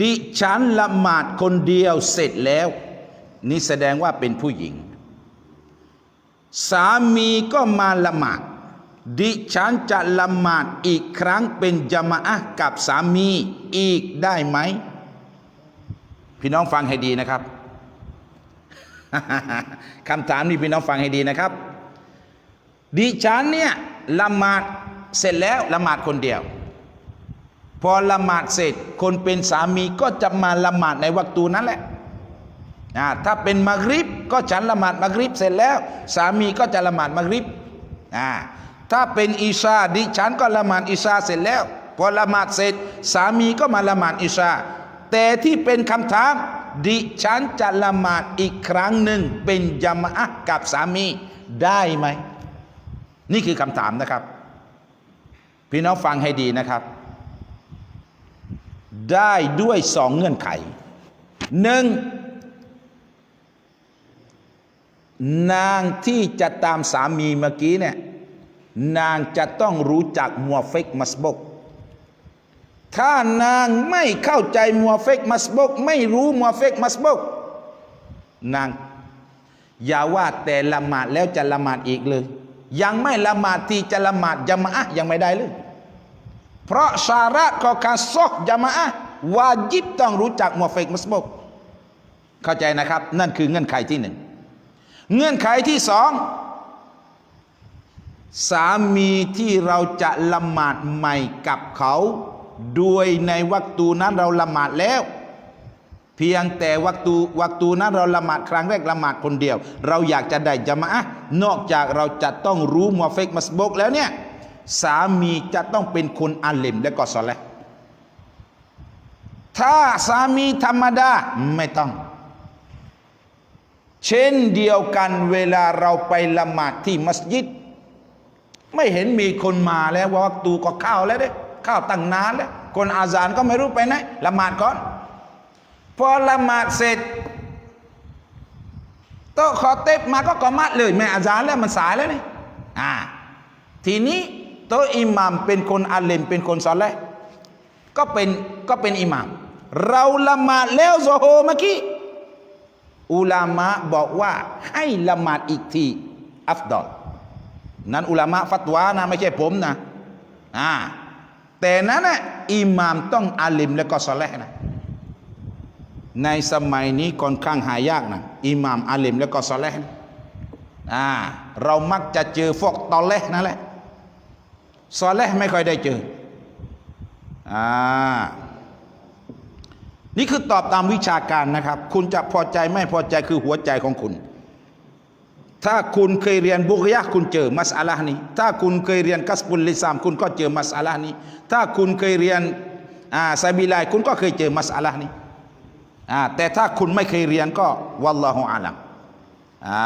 ดิฉันละหมาดคนเดียวเสร็จแล้ว นี่แสดงว่าเป็นผู้หญิง สามีก็มาละหมาด ดิฉันจะละหมาดอีกครั้งเป็นจามะอะกับสามีอีกได้ไหม พี่น้องฟังให้ดีนะครับคำถามนี้พี่น้องฟังให้ดีนะครับ ดิฉันเนี่ยละหมาดเสร็จแล้วละหมาดคนเดียว อละหมาดเสร็จ คนเป็นสามีก็จะมาละหมาดในวักตูนั้นแหละถ้าเป็นมักริบก็ฉันละหมาดมักริบเสร็จแล้ว สามีก็จะละหมาดมักริบถ้าเป็นอิชาดิฉันก็ละหมาดอิชาเสร็จแล้ว พอละหมาดเสร็จ สามีก็มาละหมาดอิชา แต่ที่เป็นคำถามดิฉันจะละหมาดอีกครั้งหนึ่งเป็นยามะกับสามีได้ไหม นี่คือคำถามนะครับ พี่น้องฟังให้ดีนะครับ ได้ด้วยสองเงื่อนไขหนึ่งนางที่จะตามสามีเมื่อกี้เนี่ยนางจะต้องรู้จักมัวเฟกมัสบก ถ้านางไม่เข้าใจมัวเฟกมัสบก ไม่รู้มัวเฟกมัสบก นางอย่าว่าแต่ละหมาดแล้วจะละหมาดอีกเลย ยังไม่ละหมาดที่จะละหมาดยามะอะยังไม่ได้เลย เพราะสาระของการซอกยามะอวาจิบต้องรู้จักมัวเฟกมัสบกเข้าใจนะครับ นั่นคือเงื่อนไขที่หนึ่งเงื่อนไขที่สองสามีที่เราจะละหมาดใหม่กับเขาด้วยในวัตูนั้นเราละหมาดแล้ว เพียงแต่วัตูวัตูนั้นเราละหมาดครั้งแรกละหมาดคนเดียว เราอยากจะได้จามะอะนอกจากเราจะต้องรู้มัวเฟกมัสบกแล้วเนี่ย สามีจะต้องเป็นคนอาเลมและก็สอเลห์ถ้าสามีธรรมดาไม่ต้อง เช่นเดียวกันเวลาเราไปละหมาดที่มัสยิด ไม่เห็นมีคนมาแล้วว่าวักตูก็เข้าแล้วเด้ข้าตั้งนานแล้ว คนอาซานก็ไม่รู้ไปไหนละหมาดก่อน พอละหมาดเสร็จโต๊ะขอเต็บมาก็กอมัดเลย แม่อาซานแล้วมันสายแล้วนี่อ่าทีนี้ โตอิหมัมเป็นคนอาเลมเป็นคนสอนแล้วก็เป็นก็เป็นอิหมัมเราละหมาดแล้วโซโฮเมื่อกี้อุลามะบอกว่าให้ละหมาดอีกทีอัฟดอลนั้นอุลามะฟัตวานะไม่ใช่ผมนะอ่าแต่นั้นนะอิหมามต้องอาลิมและก็สเลห์นะในสมัยนี้ค่อนข้างหายากนะอิหมามอาลิมและก็สเลห์นะอ่าเรามักจะเจอพวกตอเลห์นั่นแหละ ซอเลห์ไม่ค่อยได้เจออ่านี่คือตอบตามวิชาการนะครับ คุณจะพอใจไม่พอใจคือหัวใจของคุณ ถ้าคุณเคยเรียนบุกยะห์คุณเจอมัสอาลานี้ถ้าคุณเคยเรียนกัสบุลลิซาม คุณก็เจอมัสอาลานี้ถ้าคุณเคยเรียนอ่าซาบิลายคุณก็เคยเจอมัสอาลานี้อ่าแต่ถ้าคุณไม่เคยเรียนก็วัลลอฮุอาลัมอ่า